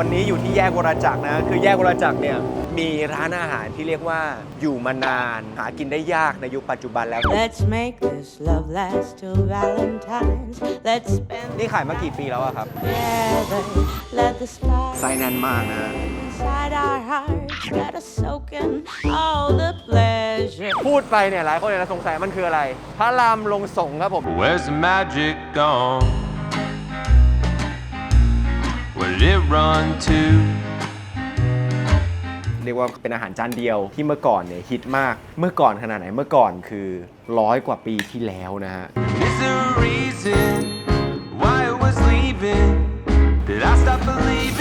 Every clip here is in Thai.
วันนี้อยู่ที่แยกวรจักรนะ คือแยกวรจักรเนี่ยมีร้านอาหารที่เรียกว่าอยู่มานานหากินได้ยากในยุคปัจจุบันแล้ว Let's make this love last till Valentine's. Let's spend นี่ขายมากี่ปีแล้วอะครับ together. Let the spark ไซส์แน่นมากนะ inside our hearts. Let us soak in all the pleasure. พูดไปเนี่ยหลายคนอาจจะสงสัยมันคืออะไร พระรามลงสงฆ์ครับผม Where's the magic gone? Where did it run to? เรียกว่าเป็นอาหารจานเดียวที่เมื่อก่อนเนี่ยฮิตมาก เมื่อก่อนขนาดไหนเมื่อก่อนคือร้อยกว่าปีที่แล้วนะฮะ Is there a reason why it was leaving? Did I stop believing?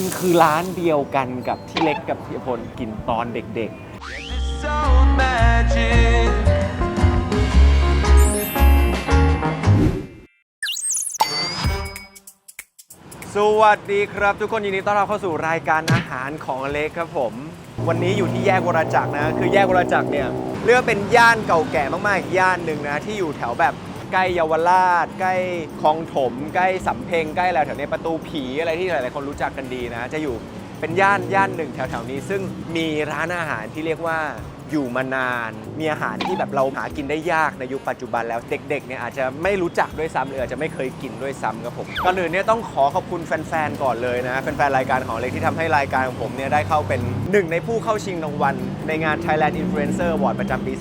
มันคือร้านเดียวกันกับที่เล็กกับพี่พลกินตอนเด็ก This old magic. ๆสวัสดีครับ ทุกคนยินดีต้อนรับเข้าสู่รายการอาหารของเล็กครับผม วันนี้อยู่ที่แยกวรจักรนะ คือแยกวรจักรเนี่ยเรียกว่าเป็นย่านเก่าแก่มากๆอีกย่านหนึ่งนะที่อยู่แถวแบบ ใกล้เยาวราช ใกล้คลองถม ใกล้สำเพ็งใกล้อะไรแถวนี้ประตูผีอะไรที่หลาย ๆ คนรู้จักกันดีนะ จะอยู่เป็นย่านย่านหนึ่งแถว ๆ นี้ ซึ่งมีร้านอาหารที่เรียกว่า อยู่มานาน มีอาหารที่แบบเราหากินได้ยากในยุคปัจจุบันแล้วเด็กๆเนี่ยอาจจะไม่รู้จักด้วยซ้ำหรืออาจจะไม่เคยกินด้วยซ้ำครับผมก่อนอื่นเนี่ยต้องขอขอบคุณแฟนๆก่อนเลยนะแฟนๆรายการของเล็กที่ทำให้รายการของผมเนี่ยได้เข้าเป็นหนึ่งในผู้เข้าชิงรางวัลในงาน Thailand Influencer Award ประจำปี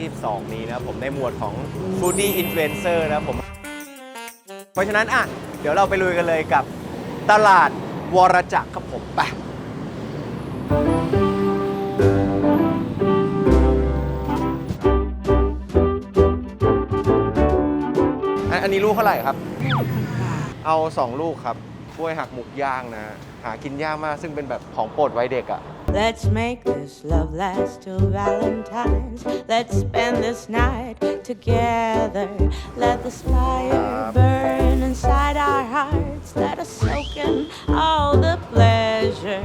2022 นี้นะครับผมในหมวดของ Foodie Influencer นะครับผม เพราะฉะนั้นอะเดี๋ยวเราไปลุยกันเลยกับตลาดวรจักรครับผมไป ลูกเท่าไหร่ครับ เอา 2 ลูกครับกล้วยหักหมุกย่างนะ หากินยากมากซึ่งเป็นแบบของโปรดวัยเด็กอะ Let's make this love last till Valentine's. Let's spend this night together. Let the fire burn inside our hearts. Let us soak in all the pleasure.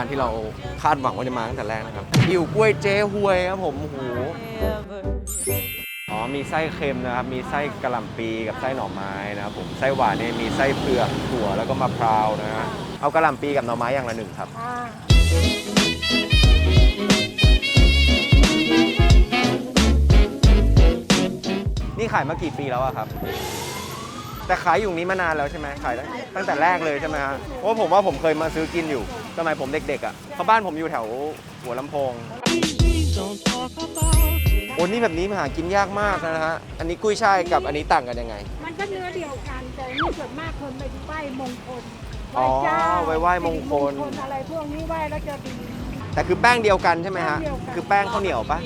านที่เราคาดหวังว่าจะมาตั้งแต่แรกนะครับอยู่กล้วยเจ๊หวยครับผมโอ้โห Ever. อ๋อมีไส้เค็มนะครับ มีไส้กระหล่ำปีกับไส้หน่อไม้นะครับผมไส้หวานเนี่ยมีไส้เผือกถั่วแล้วก็มะพร้าวนะฮะเอากระหล่ำปีกับหน่อไม้อย่างละหนึ่งครับนี่ขายมากี่ปีแล้วอะครับ แต่ขายอยู่ตรงนี้มานานแล้วใช่ไหมขายตั้งตั้งแต่แรกเลยใช่ไหมฮะเพราะว่าผมว่าผมเคยมาซื้อกินอยู่ สมัยผมเด็กๆอะเพราะบ้านผมอยู่แถวหัวลำโพง โอ้นี่แบบนี้หากินยากมากนะฮะ อันนี้กุ้ยช่ายกับอันนี้ต่างกันยังไง มันก็เนื้อเดียวกันแต่นี่ส่วนมากคนไปไหว้มงคลอ๋อเจ้าไปไหว้มงคลอะไรพวกนี้ไหว้แล้วจะดี แต่คือแป้งเดียวกันใช่ไหมฮะ แป้งเดียวกัน คือแป้งข้าวเหนียวปะ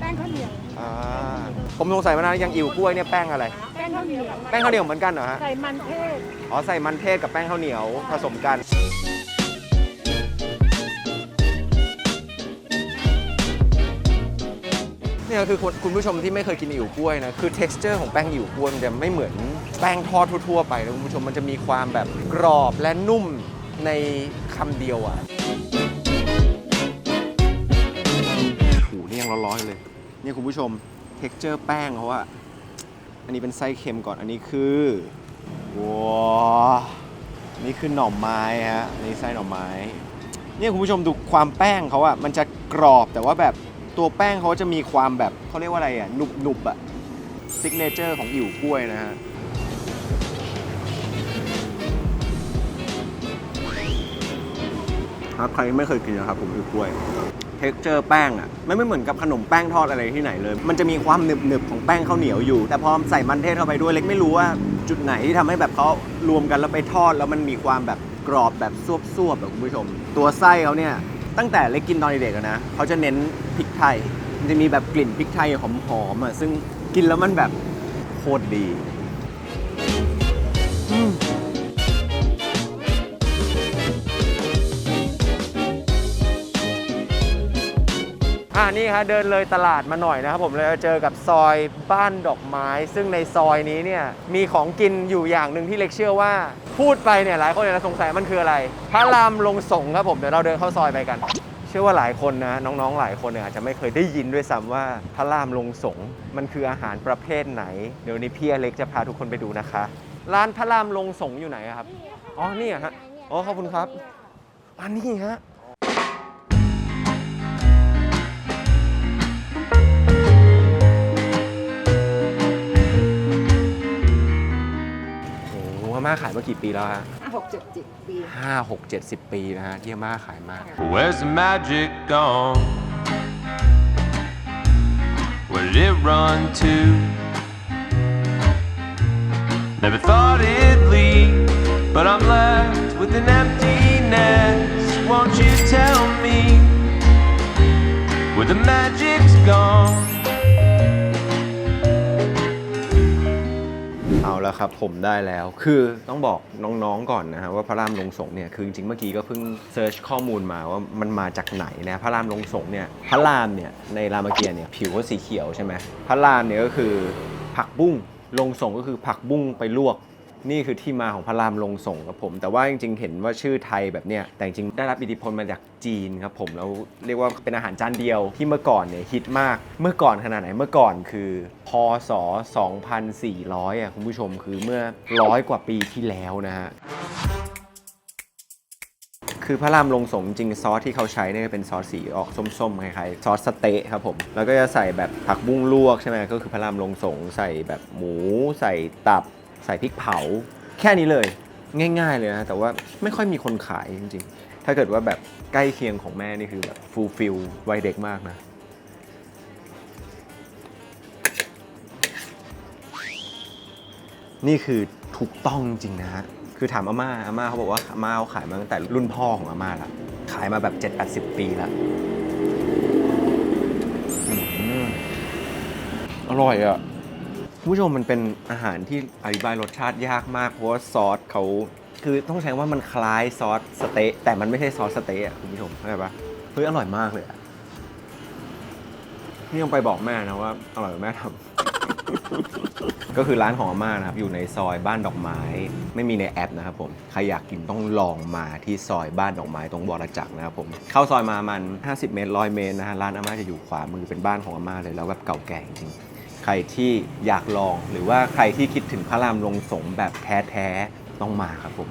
แป้งข้าวเหนียวอ่า ผมสงสัยมานานยังอิ่วกล้วยเนี่ยแป้งอะไร แป้งข้าวเหนียวแป้งข้าวเหนียวเหมือนกันเหรอฮะ ใส่มันเทศอ๋อใส่มันเทศกับแป้งข้าวเหนียวผสมกัน เนี่ยคือคุณคุณผู้ชมที่ไม่เคยกินอิ่วกล้วยนะคือ texture ของแป้งอิ่วกล้วยมันจะไม่เหมือนแป้งทอดทั่วๆไปนะคุณผู้ชมมันจะมีความแบบกรอบและนุ่มในคำเดียวอะโอ้โหนี่ยังร้อนๆเลยเนี่ยคุณผู้ชม texture แป้งเขาอะอันนี้เป็นไส้เค็มก่อนอันนี้คือว้านี่คือหน่อไม้ฮะนี่ไส้หน่อไม้เนี่ยคุณผู้ชมดูความแป้งเขาอะมันจะกรอบแต่ว่าแบบ ตัวแป้งเขาจะมีความแบบเขาเรียกว่าอะไรอะหนุบหนุบๆอะซิกเนเจอร์ของอิ่วกล้วยนะฮะครับใครไม่เคยกินนะครับผมอิ่วกล้วยเท็กเจอร์แป้งอะไม่ไม่เหมือนกับขนมแป้งทอดอะไรที่ไหนเลย มันจะมีความหนึบหนึบของแป้งข้าวเหนียวอยู่ แต่พอใส่มันเทศเข้าไปด้วยเล็กไม่รู้ว่าจุดไหนที่ทำให้แบบเขารวมกันแล้วไปทอด แล้วมันมีความแบบกรอบแบบซวบๆแบบคุณผู้ชม ตัวไส้เขาเนี่ย ตั้งแต่เล็กกินตอนเด็กๆนะเขาจะเน้นพริกไทย มันจะมีแบบกลิ่นพริกไทยหอมๆอะซึ่งกินแล้วมันแบบโคตรดีม อ่านี่ฮะเดินเลยตลาดมาหน่อยนะครับผมเลยเจอกับซอยบ้านดอกไม้ ซึ่งในซอยนี้เนี่ยมีของกินอยู่อย่างหนึ่งที่เล็กเชื่อว่า พูดไปเนี่ยหลายคนอาจจะสงสัยมันคืออะไร พระรามลงสงฆ์ครับผมเดี๋ยวเราเดินเข้าซอยไปกัน เชื่อว่าหลายคนนะน้องๆหลายคนเนี่ยอาจจะไม่เคยได้ยินด้วยซ้ำว่าพระรามลงสงฆ์มันคืออาหารประเภทไหน เดี๋ยววนนี้พี่อเล็กจะพาทุกคนไปดูนะคะ ร้านพระรามลงสงฆ์อยู่ไหนอะครับอ๋อนี่อะฮะอ๋อขอบคุณครับอันนี้ฮะ ม่าขายมากี่ปีแล้วฮะหกเจ็ดจิตปีห้าหกเจ็ดสิบปีนะฮะที่อาม่าขายมา Where's the magic gone? Where did it run to? Never thought it'd leave, but I'm left with an emptiness. Won't you tell me where the magic's gone? แล้วครับ ผมได้แล้ว คือต้องบอกน้องๆก่อนนะฮะว่าพระรามลงสงฆ์เนี่ยคือจริงๆเมื่อกี้ก็เพิ่งเซิร์ชข้อมูลมาว่ามันมาจากไหนนะพระรามลงสงฆ์เนี่ยพระรามเนี่ยในรามเกียรติ์เนี่ยผิวก็สีเขียวใช่ไหมพระรามเนี่ยก็คือผักบุ้งลงสงฆ์ก็คือผักบุ้งไปลวก นี่คือที่มาของพระรามลงสงครับผม แต่ว่าจริงๆ เห็นว่าชื่อไทยแบบเนี้ยแต่จริงๆได้รับอิทธิพลมาจากจีนครับผมแล้วเรียกว่าเป็นอาหารจานเดียวที่เมื่อก่อนเนี่ยฮิตมาก เมื่อก่อนขนาดไหนเมื่อก่อนคือพศ 2400อะคุณผู้ชมคือเมื่อร้อยกว่าปีที่แล้วนะฮะคือพระรามลงสงจริงซอสที่เขาใช้เนี่ยเป็นซอสสีออกส้มๆคล้ายๆซอสสเต๊ะครับผมแล้วก็จะใส่แบบผักบุ้งลวกใช่ไหมก็คือพระรามลงสงใส่แบบหมู ใส่ตับ ใส่พริกเผา แค่นี้เลย ง่าย ๆ เลยนะ แต่ว่าไม่ค่อยมีคนขายจริงๆ ถ้าเกิดว่าแบบใกล้เคียงของแม่นี่คือแบบฟูลฟิลวัยเด็กมากนะ นี่คือถูกต้องจริงนะฮะ คือถามอาม่าอาม่าเขาบอกว่าอาม่าเขาขายมาตั้งแต่รุ่นพ่อของอาม่าละ ขายมาแบบ 7-80 ปีละออร่อยอะ ผู้ชมมันเป็นอาหารที่อธิบายรสชาติยากมาก เพราะว่าซอสเขาคือต้องใช้ว่ามันคล้ายซอสสเต๊ะแต่มันไม่ใช่ซอสสเต๊ะอะคุณผู้ชมเข้าใจปะเฮ้ยอร่อยมากเลยอะนี่ต้องไปบอกแม่นะว่าอร่อยกว่าแม่ทำ ก็คือร้านของอาม่านะครับ อยู่ในซอยบ้านดอกไม้ ไม่มีในแอปนะครับผมใครอยากกินต้องลองมาที่ซอยบ้านดอกไม้ตรงบรจักรนะครับผมเข้าซอยมามัน 50 เมตร 100 เมตรนะฮะร้านอาม่าจะอยู่ขวามือเป็นบ้านของอาม่าเลยแล้วแบบเก่าแก่จริง รที่อยากลอง หรือว่าใครที่คิดถึงพระรามลงสงแบบแท้ๆต้องมาครับผม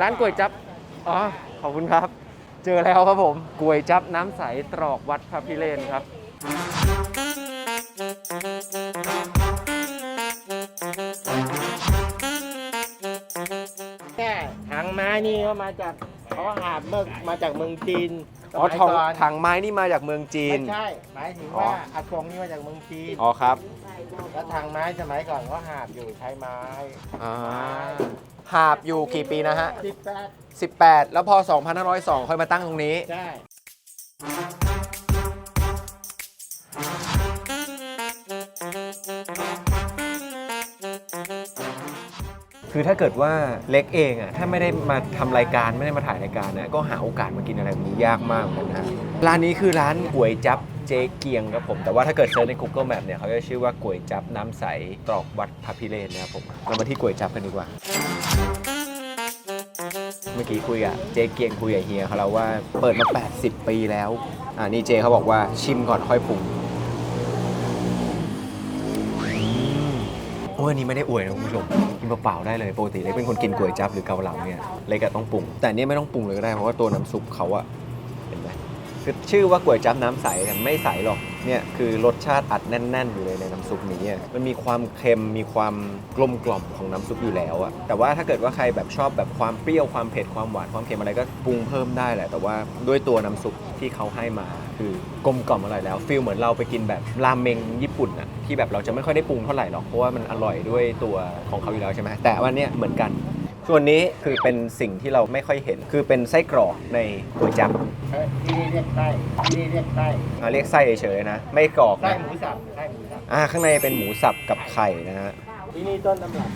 ร้านก๋วยจับ อ๋อ ขอบคุณครับ เจอแล้วครับผมก๋วยจับน้ำใสตรอกวัดพระพิเรนครับ นี่ก็มาจากเขาหาบเมื่อมาจากเมืองจีนอ๋อสมัยทองก่อนถังไม้นี่มาจากเมืองจีน ไม่ใช่หมายถึงอ๋อว่าอากงนี่มาจากเมืองจีนอ๋อครับแล้วทางไม้สมัยก่อนเขาหาบอยู่ใช้ไม้อ่าหาบอยู่กี่ปีนะฮะ สิบแปด18 แล้วพอ 2502 ค่อยมาตั้งตรงนี้ใช่ คือถ้าเกิดว่าเล็กเองอะถ้าไม่ได้มาทำรายการไม่ได้มาถ่ายรายการเนี่ยก็หาโอกาสมากินอะไรแบบนี้ยากมากเหมือนกันนะร้านนี้คือร้านก๋วยจับเจ๊เกียงครับผม แต่ว่าถ้าเกิดเซิร์ชใน Google Map เนี่ยเขาจะชื่อว่าก๋วยจับน้ำใสตรอกวัดพระพิเรนนะครับผมเรามาที่ก๋วยจับกันดีกว่า เมื่อกี้คุยกับเจ๊เกียงคุยกับเฮียเขาแล้วว่าเปิดมา 80 ปีแล้วอ่านี่เจเขาบอกว่าชิมก่อนค่อยปรุงโอ้ยอันนี้ไม่ได้อวยนะคุณผู้ชม กินเปล่าๆได้เลยปกติเล็กเป็นคนกินก๋วยจั๊บหรือเกาเหลาเนี่ยเล็กอะต้องปรุง แต่นนี่ไม่ต้องปรุงเลยก็ได้เพราะว่าตัวน้ำซุปเขาอะเห็นไหมคือชื่อว่าก๋วยจั๊บน้ำใสแต่ไม่ใสหรอก เนี่ยคือรสชาติอัดแน่น ๆ อยู่เลยในน้ำซุปนี้อะมันมีความเค็มมีความกลมกล่อมของน้ำซุปอยู่แล้วอะแต่ว่าถ้าเกิดว่าใครแบบชอบแบบความเปรี้ยวความเผ็ดความหวานความเค็มอะไรก็ปรุงเพิ่มได้แหละแต่ว่าด้วยตัวน้ำซุปที่เขาให้มา คือกลมกล่อมอร่อยแล้วฟีลเหมือนเราไปกินแบบราเมงญี่ปุ่นอะที่แบบเราจะไม่ค่อยได้ปรุงเท่าไหร่หรอกเพราะว่ามันอร่อยด้วยตัวของเขาอยู่แล้วใช่ไหมแต่ว่าเนี้ยเหมือนกัน ส่วนนี้คือเป็นสิ่งที่เราไม่ค่อยเห็น คือเป็นไส้กรอกในก๋วยจั๊บเอ้ยที่นี่เรียกไส้ที่นี่เรียกไส้อ่าเรียกไส้เฉยๆนะ ไม่กรอกไส้นะหมูสับไส้หมูสับอ่าข้างในเป็นหมูสับกับไข่นะฮะ ที่นี่ต้นตำรับ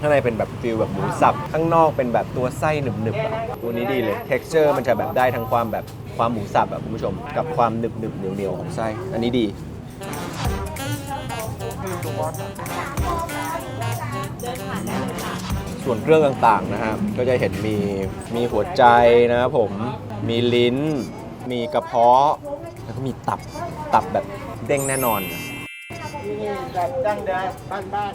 ข้างในเป็นแบบฟิลแบบหมูสับ ข้างนอกเป็นแบบตัวไส้หนึบๆอะตัวนี้ดีเลย texture มันจะแบบได้ทั้งความแบบความหมูสับแบบคุณผู้ชม กับความหนึบหนึบๆเหนียวเหนียวๆของไส้ อันนี้ดีส่ วนเครื่องต่างๆนะฮะก็จะเห็นมีมีหัวใจนะครับผมมีลิ้น มีกระเพาะ แล้วก็มีตับตับแบบเด้งแน่นอนที่นี่แบบดั้งเดิมบ้านบ้าน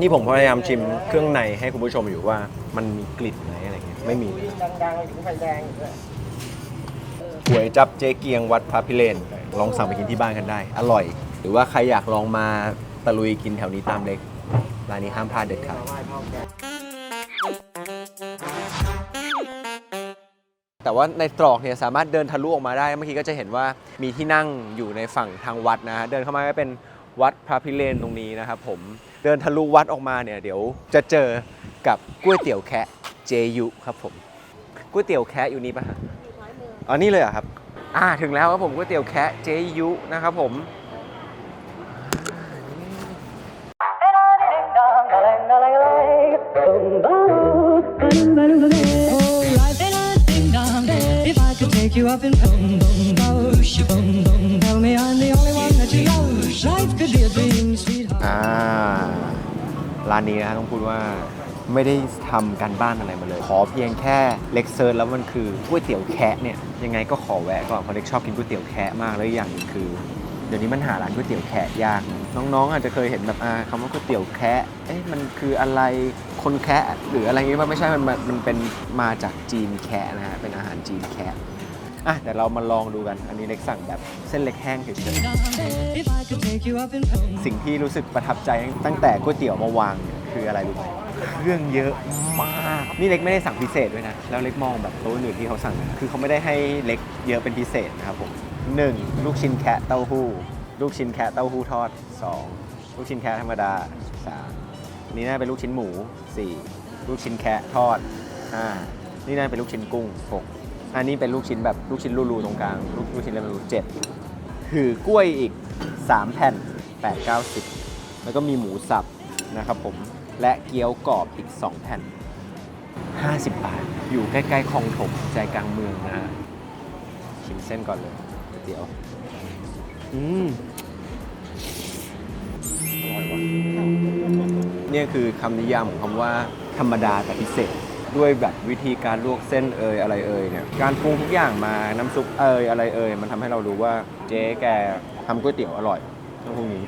นี่ผมพยายามชิมเครื่องในให้คุณผู้ชมอยู่ว่ามันมีกลิ่นไหมอะไรเงี้ยไม่มีเลยดังๆอยู่ไฟแดงอยู่ด้วยก๋วยจับเจ๊เกียงวัดพระพิเรนลองสั่งไปกินที่บ้านกันได้ อร่อย หรือว่าใครอยากลองมาตะลุยกินแถวนี้ตามเล็ก ร้านนี้ห้ามพลาดเด็ดขาดไหว้พ่อแก่แต่ว่าในตรอกเนี่ยสามารถเดินทะลุออกมาได้ เมื่อกี้ก็จะเห็นว่ามีที่นั่งอยู่ในฝั่งทางวัดนะฮะเดินเข้ามาก็เป็นวัดพระพิเรนตรงนี้นะครับผมเดินทะลุวัดออกมาเนี่ยเดี๋ยวจะเจอกับก๋วยเตี๋ยวแคะเจยุครับผมก๋วยเตี๋ยวแคะอยู่นี่ปะฮะอ๋อนี่เลยเหรอครับ อ่าถึงแล้วครับผมก๋วยเตี๋ยวแคะเจยุนะครับผม take you up in boom boom boom, boom boom, tell me I'm the only one that you love. Life could be a dream, sweetheart. อ่าร้านนี้นะต้องพูดว่าไม่ได้ทำการบ้านอะไรมาเลย ขอเพียงแค่เล็กเซิร์ชแล้วมันคือก๋วยเตี๋ยวแคะเนี่ยยังไงก็ขอแวะก่อนเพราะเล็กชอบกินก๋วยเตี๋ยวแคะมากแล้วอย่างหนึงคือ เดี๋ยวนี้มันหาร้านก๋วยเตี๋ยวแคะยาก น้องๆอาจจะเคยเห็นแบบอ่าคำว่าก๋วยเตี๋ยวแคะเอ๊ะมันคืออะไร คนแคะหรืออะไรอย่างงี้ยมันไม่ใช่มันมันเป็นมาจากจีนแคะนะฮะเป็นอาหารจีนแคะอะเดี๋ยวเรามาลองดูกัน อันนี้เล็กสั่งแบบเส้นเล็กแห้งเฉยๆสิ่งที่รู้สึกประทับใจตั้งแต่ก๋วยเตี๋ยวมาวางเนี่ยคืออะไรรู้ไหมเครื่องเยอะมาก นี่เล็กไม่ได้สั่งพิเศษด้วยนะ แล้วเล็กมองแบบโต๊ะอื่นที่เขาสั่ง คือเขาไม่ได้ให้เล็กเยอะเป็นพิเศษนะครับผมหนึ่งลูกชิ้นแคะเต้าหู้ ลูกชิ้นแคะเต้าหู้ทอดสองลูกชิ้นแคะธรรมดาสาม อันนี่น่าเป็นลูกชิ้นหมูสี่ลูกชิ้นแคะทอดห้านี่น่าเป็นลูกชิ้นกุ้งหกอันนี้เป็นลูกชิ้นแบบลูกชิ้นรูๆตรงกลาง ลูกลูกชิ้นอะไรไม่รู้เจ็ดถือกล้วยอีก 3 แผ่น 8 9 0แล้วก็มีหมูสับนะครับผม และเกี๊ยวกรอบอีก 2 แผ่น 50 บาท อยู่ใกล้ๆคลองถมใจกลางเมืองนะ ชิมเส้นก่อนเลยเตี๋ยว อืมอร่อยว่ะ เนี่ยคือคำนิยามของคำว่าธรรมดาแต่พิเศษ ด้วยแบบวิธีการลวกเส้นเอยอะไรเอยเนี่ยการปรุงทุกอย่างมาน้ำซุปเอยอะไรเอยมันทำให้เรารู้ว่าเจ๊แกทำก๋วยเตี๋ยวอร่อยต้องพวกนี้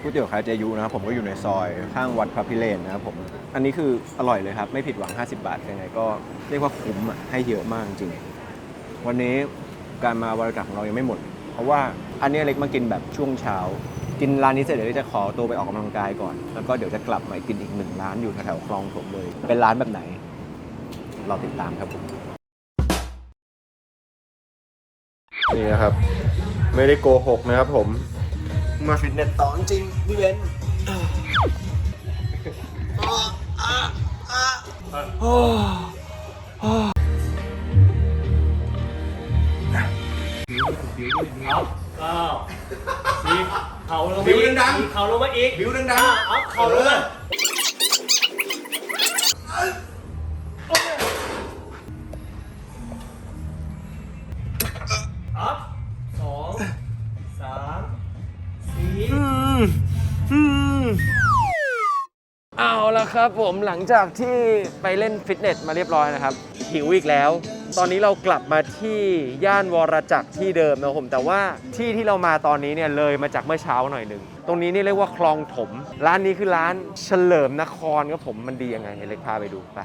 ก๋วยเตี๋ยวคายเจยุนะครับผมก็อยู่ในซอยข้างวัดพระพิเรนนะครับผม อันนี้คืออร่อยเลยครับ ไม่ผิดหวัง 50 บาทยังไงก็เรียกว่าคุ้มอะให้เยอะมากจริง วันนี้การมาบริจาคของเรายังไม่หมด เพราะว่าอันนี้เล็กมากินแบบช่วงเช้า กินร้านนี้เสร็จเดี๋ยวจะขอตัวไปออกกำลังกายก่อน แล้วก็เดี๋ยวจะกลับมากินอีกหนึ่งร้านอยู่แถวๆคลองถมเลย เป็นร้านแบบไหน เราติดตามครับผมนี่นะครับ ไม่ได้โกหกนะครับผม มาฟิตเนสต่อจริงพี่เบนบิ วดังๆ เขาลงมาอีกบิวดังๆเอาเขาลงมาเอาละครับผมหลังจากที่ไปเล่นฟิตเนสมาเรียบร้อยนะครับหิวอีกแล้ว ตอนนี้เรากลับมาที่ย่านวรจักรที่เดิมนะครับผมแต่ว่าที่ที่เรามาตอนนี้เนี่ยเลยมาจากเมื่อเช้าหน่อยหนึ่งตรงนี้นี่เรียกว่าคลองถม ร้านนี้คือร้านเฉลิมนครครับผมมันดียังไงเดี๋ยวเล็กพาไปดูไป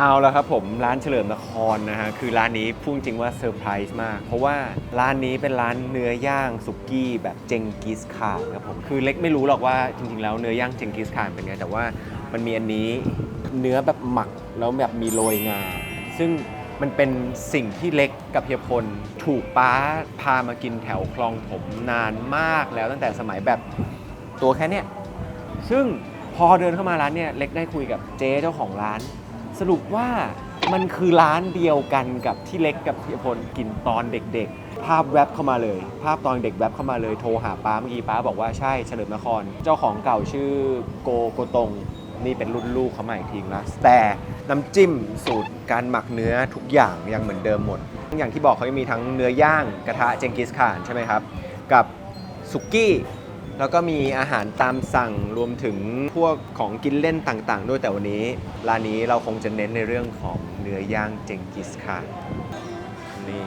เอาและครับผมร้านเฉลิมนครนะฮะคือร้านนี้พูดจริงว่าเซอร์ไพรส์มาก เพราะว่าร้านนี้เป็นร้านเนื้อย่างสุกี้แบบเจงกิสข่านครับผมคือเล็กไม่รู้หรอกว่าจริงๆแล้วเนื้อย่างเจงกิสข่านเป็นไง แต่ว่ามันมีอันนี้เนื้อแบบหมักแล้วแบบมีโรยงา ซึ่งมันเป็นสิ่งที่เล็กกับเฮียพลถูกป้าพามากินแถวคลองผมนานมากแล้วตั้งแต่สมัยแบบตัวแค่เนี้ยซึ่งพอเดินเข้ามาร้านเนี่ยเล็กได้คุยกับเจ๊เจ้าของร้าน สรุปว่ามันคือร้านเดียวกันกับที่เล็กกับเฮียพลกินตอนเด็กๆ ภาพแวบเข้ามาเลย ภาพตอนเด็กแวบเข้ามาเลยโทรหาป้าเมื่อกี้ป้าบอกว่าใช่เฉลิมนคร เจ้าของเก่าชื่อโกโกตงนี่เป็นรุ่นลูกเขาใหม่อีกทีนะแต่น้ำจิ้มสูตรการหมักเนื้อทุกอย่างยังเหมือนเดิมหมด อย่างที่บอกเขายังมีทั้งเนื้อย่างกระทะเจงกิสข่านใช่ไหมครับ กับสุกี้ แล้วก็มีอาหารตามสั่งรวมถึงพวกของกินเล่นต่างๆ ด้วยแต่วันนี้ร้านนี้เราคงจะเน้นในเรื่องของเนื้อย่างเจงกิสข่านนี่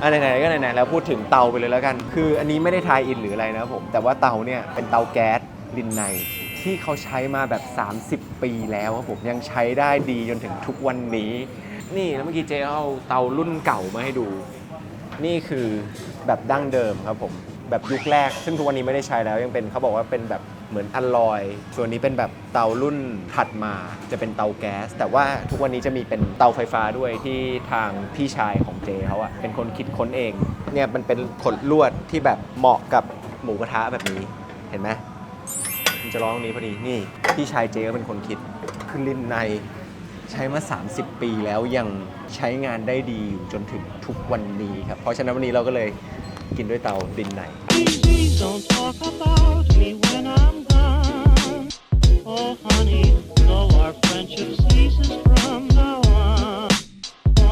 อะไหนๆก็ไหนๆแล้วพูดถึงเตาไปเลยแล้วกัน คืออันนี้ไม่ได้ทายอินหรืออะไรนะผม แต่ว่าเตาเนี่ยเป็นเตาแก๊สลินในที่เขาใช้มาแบบ 30 ปีแล้วครับผมยังใช้ได้ดีจนถึงทุกวันนี้ นี่แล้วเมื่อกี้เจ๊เอาเตารุ่นเก่ามาให้ดู นี่คือแบบดั้งเดิมครับผม แบบยุคแรก ซึ่งทุกวันนี้ไม่ได้ใช้แล้วยังเป็นเขาบอกว่าเป็นแบบเหมือนอลลอย ส่วนนี้เป็นแบบเตารุ่นถัดมาจะเป็นเตาแก๊ส แต่ว่าทุกวันนี้จะมีเป็นเตาไฟฟ้าด้วยที่ทางพี่ชายของเจเขาอะเป็นคนคิดค้นเองเนี่ยมันเป็นขดลวดที่แบบเหมาะกับหมูกระทะแบบนี้เห็นไหมมันจะร้องตรงนี้พอดีนี่พี่ชายเจก็เป็นคนคิดคือลินในใช้มา 30 ปีแล้วยังใช้งานได้ดีอยู่จนถึงทุกวันนี้ครับ เพราะฉะนั้นวันนี้เราก็เลย กินด้วยเตาลินใน Please, please don't talk about me when I'm gone. Oh, honey, no, our friendship ceases from now on.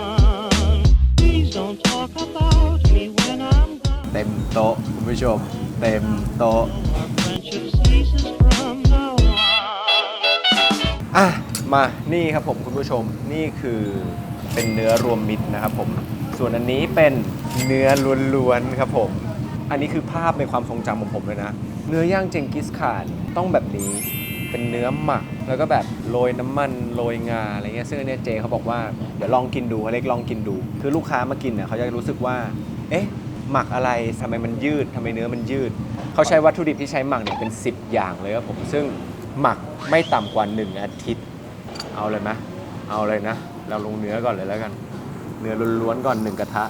on. Please don't talk about me when I'm gone. เต็มโต๊ะคุณผู้ชม เต็มโต๊ะ Our friendship ceases from now on. อะมานี่ครับผมคุณผู้ชมนี่คือเป็นเนื้อรวมมิตรนะครับผม ส่วนอันนี้เป็นเนื้อล้วนๆครับผม อันนี้คือภาพในความทรงจำของผมเลยนะ เนื้อย่างเจงกิสข่านต้องแบบนี้ เป็นเนื้อหมัก แล้วก็แบบโรยน้ำมันโรยงาอะไรเงี้ย ซึ่งอันเนี้ยเจเขาบอกว่าเดี๋ยวลองกินดูอเล็กลองกินดู คือลูกค้ามากินเนี่ยเขาจะรู้สึกว่า เอ๊ะ หมักอะไรทำไมมันยืดทำไมเนื้อมันยืด เขาใช้วัตถุดิบที่ใช้หมักเนี่ยเป็น 10 อย่างเลยครับผม ซึ่งหมักไม่ต่ำกว่า 1 อาทิตย์ เอาเลยไหมเอาเลยนะ เราลงเนื้อก่อนเลยแล้วกัน เนื้อล้วนๆก่อนหนึ่งกระทะ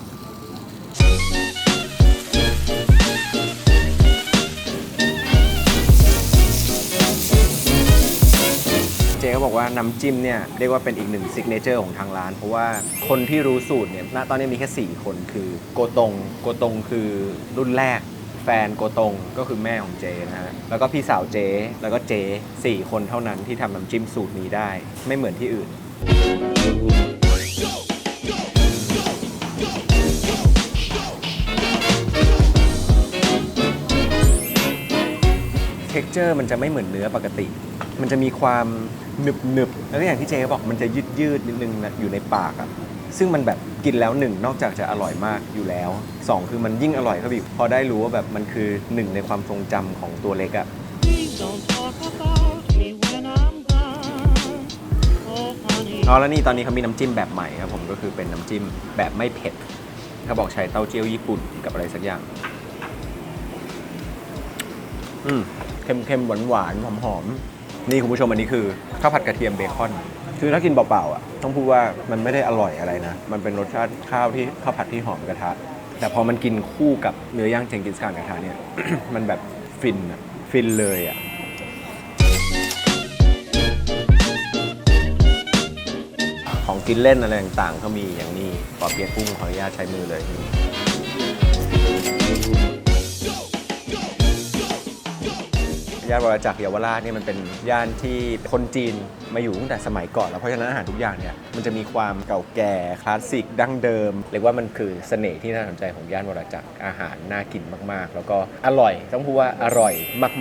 เจ๊เขาบอกว่าน้ำจิ้มเนี่ยเรียกว่าเป็นอีกหนึ่งซิกเนเจอร์ของทางร้าน เพราะว่าคนที่รู้สูตรเนี่ยณตอนนี้มีแค่ 4 คนคือโกตง โกตงคือรุ่นแรกแฟนโกตงก็คือแม่ของเจนะฮะ แล้วก็พี่สาวเจ แล้วก็เจสี่คนเท่านั้นที่ทำน้ำจิ้มสูตรนี้ได้ ไม่เหมือนที่อื่น เจอร์มันจะไม่เหมือนเนื้อปกติ มันจะมีความหนึบหนึบๆแล้วก็อย่างที่เจ๊บอกมันจะยืดยืดๆนิดนึงนะอยู่ในปากอะซึ่งมันแบบกินแล้วหนึ่งนอกจากจะอร่อยมากอยู่แล้วสองคือมันยิ่งอร่อยเข้าไปอีกพอได้รู้ว่าแบบมันคือหนึ่งในความทรงจำของตัวเล็กอะ Please don't talk about me when I'm gone. Oh, honey. อ๋อแล้วนี่ตอนนี้เขามีน้ำจิ้มแบบใหม่ครับผมก็คือเป็นน้ำจิ้มแบบไม่เผ็ดเขาบอกใช้เต้าเจี้ยวญี่ปุ่นกับอะไรสักอย่าง อืมเค็มเค็มหวานหวานหอมหอมๆนี่คุณผู้ชมอันนี้คือข้าวผัดกระเทียมเบคอน คือถ้ากินเปล่าๆอะต้องพูดว่ามันไม่ได้อร่อยอะไรนะ มันเป็นรสชาติข้าวที่ข้าวผัดที่หอมกระทะ แต่พอมันกินคู่กับเนื้อย่างเจงกินสข่านกระทะเนี่ย มันแบบฟินอะฟินเลยอะ ของกินเล่นอะไรต่างๆ ก็มีอย่างนี้ปอเปี๊ยะกุ้งขออนุญาตใช้มือเลยนี่ ย่านวรจักรเยาวราชเนี่ยมันเป็นย่านที่คนจีนมาอยู่ตั้งแต่สมัยก่อนแล้วเพราะฉะนั้นอาหารทุกอย่างเนี่ยมันจะมีความเก่าแก่คลาสสิกดั้งเดิมเรียกว่ามันคือเสน่ห์ที่น่าสนใจของย่านวรจักรอาหารน่ากินมากๆ แล้วก็อร่อยต้องพูดว่าอร่อย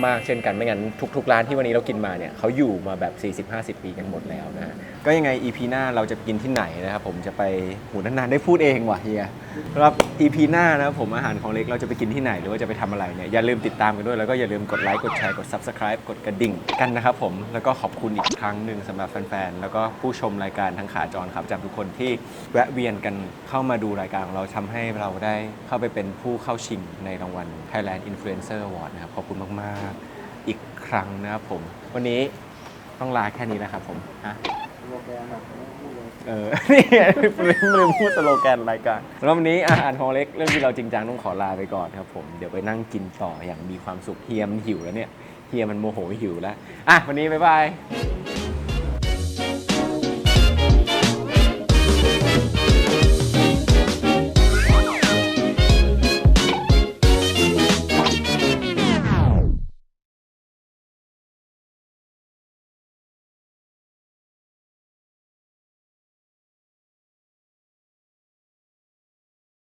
มาก ๆ เช่นกันไม่งั้นทุกๆร้านที่วันนี้เรากินมาเนี่ยเขาอยู่มาแบบ 40-50 ปีกันหมดแล้วนะฮะก็ยังไง EP หน้าเราจะกินที่ไหนนะครับผมจะไปหูนานๆได้พูดเองว่ะเฮียสำหรับ EP หน้านะครับผมอาหารของเล็กเราจะไปกินที่ไหน หรือว่าจะไปทำอะไรเนี่ยอย่าลืมติดตามกันด้วยแล้วก็อย่าลืมกดไลค์กดแชร์กด Subscribe กดกระดิ่งกันนะครับผม แล้วก็ขอบคุณอีกครั้งหนึ่งสำหรับแฟนๆ แล้วก็ผู้ชมรายการทั้งขาจรครับ จากทุกคนที่แวะเวียนกันเข้ามาดูรายการเราทำให้เราได้เข้าไปเป็นผู้เข้าชิงในรางวัล Thailand Influencer Award นะครับ ขอบคุณมากๆ อีกครั้งนะครับผม วันนี้ต้องลาแค่นี้แล้วครับผมฮะเออ นี่ลืมพูดสโลแกนรายการแล้ววันนี้อาหารของเล็กเรื่องที่เราจริงจังต้องขอลาไปก่อนครับผม เดี๋ยวไปนั่งกินต่ออย่างมีความสุขเฮียมหิวแล้วเนี่ย เฮียมันโมโหหิวแล้ว อะ วันนี้บ๊ายบาย